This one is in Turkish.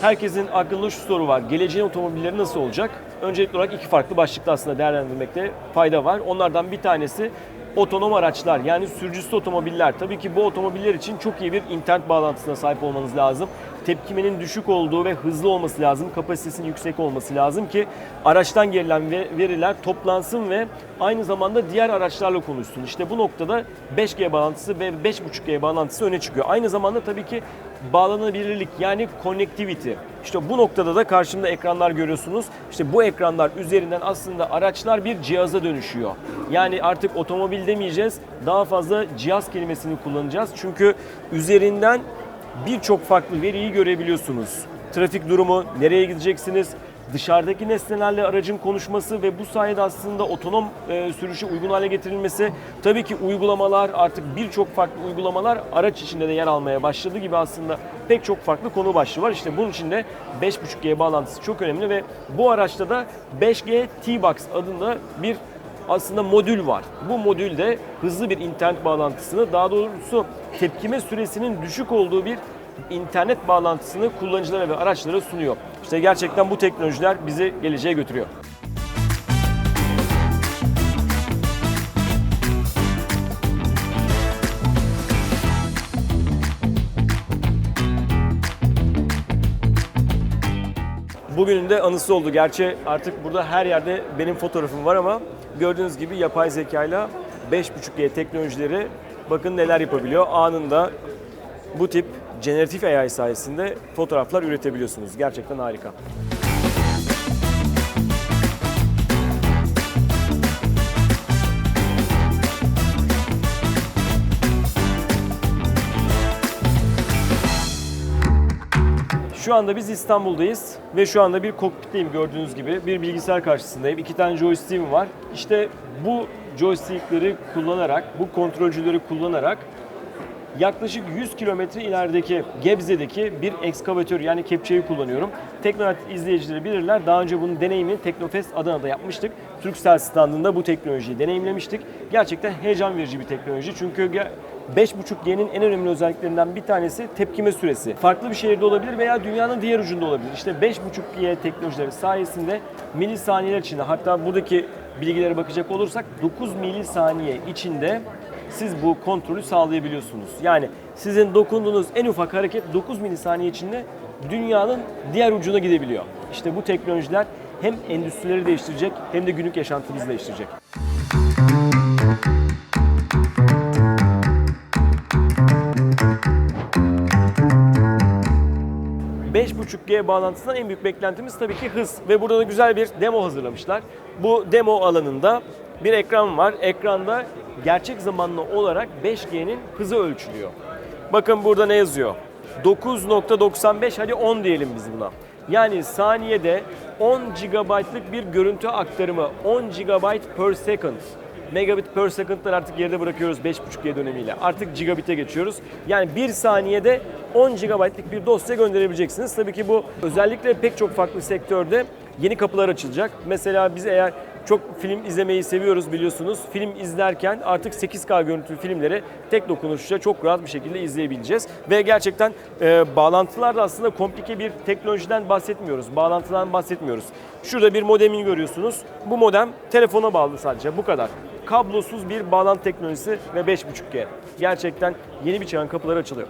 Herkesin aklında şu soru var. Geleceğin otomobilleri nasıl olacak? Öncelikli olarak iki farklı başlıkta aslında değerlendirmekte fayda var. Onlardan bir tanesi otonom araçlar yani sürücüsüz otomobiller. Tabii ki bu otomobiller için çok iyi bir internet bağlantısına sahip olmanız lazım. Tepkimenin düşük olduğu ve hızlı olması lazım. Kapasitesinin yüksek olması lazım ki araçtan gelen ve- veriler toplansın ve aynı zamanda diğer araçlarla konuşsun. İşte bu noktada 5G bağlantısı ve 5.5G bağlantısı öne çıkıyor. Aynı zamanda tabii ki bağlanabilirlik yani connectivity. İşte bu noktada da karşımda ekranlar görüyorsunuz. İşte bu ekranlar üzerinden aslında araçlar bir cihaza dönüşüyor. Yani artık otomobil demeyeceğiz. Daha fazla cihaz kelimesini kullanacağız. Çünkü üzerinden birçok farklı veriyi görebiliyorsunuz. Trafik durumu, nereye gideceksiniz, dışarıdaki nesnelerle aracın konuşması ve bu sayede aslında otonom e, sürüşe uygun hale getirilmesi. Tabii ki uygulamalar artık birçok farklı uygulamalar araç içinde de yer almaya başladı gibi aslında pek çok farklı konu başlığı var. İşte bunun için de 5.5G bağlantısı çok önemli ve bu araçta da 5G T-Box adında bir aslında modül var. Bu modülde hızlı bir internet bağlantısını, daha doğrusu tepkime süresinin düşük olduğu bir internet bağlantısını kullanıcılara ve araçlara sunuyor. İşte gerçekten bu teknolojiler bizi geleceğe götürüyor. Bugünün de anısı oldu. Gerçi artık burada her yerde benim fotoğrafım var ama gördüğünüz gibi yapay zekayla 5.5G teknolojileri bakın neler yapabiliyor. Anında bu tip generatif AI sayesinde fotoğraflar üretebiliyorsunuz. Gerçekten harika. Şu anda biz İstanbul'dayız ve şu anda bir kokpitteyim gördüğünüz gibi. Bir bilgisayar karşısındayım. İki tane joystick'im var. İşte bu joystickleri kullanarak, bu kontrolcüleri kullanarak yaklaşık 100 kilometre ilerideki Gebze'deki bir ekskavatör yani kepçeyi kullanıyorum. Teknonet izleyicileri bilirler. Daha önce bunun deneyimini Teknofest Adana'da yapmıştık. Turkcell standında bu teknolojiyi deneyimlemiştik. Gerçekten heyecan verici bir teknoloji. Çünkü ge- 5.5G'nin en önemli özelliklerinden bir tanesi tepkime süresi. Farklı bir şehirde olabilir veya dünyanın diğer ucunda olabilir. İşte 5.5G teknolojileri sayesinde milisaniyeler içinde hatta buradaki bilgilere bakacak olursak 9 milisaniye içinde siz bu kontrolü sağlayabiliyorsunuz. Yani sizin dokunduğunuz en ufak hareket 9 milisaniye içinde dünyanın diğer ucuna gidebiliyor. İşte bu teknolojiler hem endüstrileri değiştirecek hem de günlük yaşantımızı değiştirecek. ...5.5G bağlantısından en büyük beklentimiz tabii ki hız. Ve burada da güzel bir demo hazırlamışlar. Bu demo alanında bir ekran var. Ekranda gerçek zamanlı olarak 5G'nin hızı ölçülüyor. Bakın burada ne yazıyor? 9.95 hadi 10 diyelim biz buna. Yani saniyede 10 GB'lık bir görüntü aktarımı 10 GB per second. Megabit per second'ları artık geride bırakıyoruz 5.5G dönemiyle. Artık gigabit'e geçiyoruz. Yani bir saniyede 10 GB'lık bir dosya gönderebileceksiniz. Tabii ki bu özellikle pek çok farklı sektörde yeni kapılar açılacak. Mesela biz eğer çok film izlemeyi seviyoruz biliyorsunuz. Film izlerken artık 8K görüntülü filmleri tek dokunuşla çok rahat bir şekilde izleyebileceğiz. Ve gerçekten e, bağlantılar da aslında komplike bir teknolojiden bahsetmiyoruz. Bağlantıdan bahsetmiyoruz. Şurada bir modemini görüyorsunuz. Bu modem telefona bağlı sadece bu kadar. Kablosuz bir bağlantı teknolojisi ve 5.5G. Gerçekten yeni bir çağın kapıları açılıyor.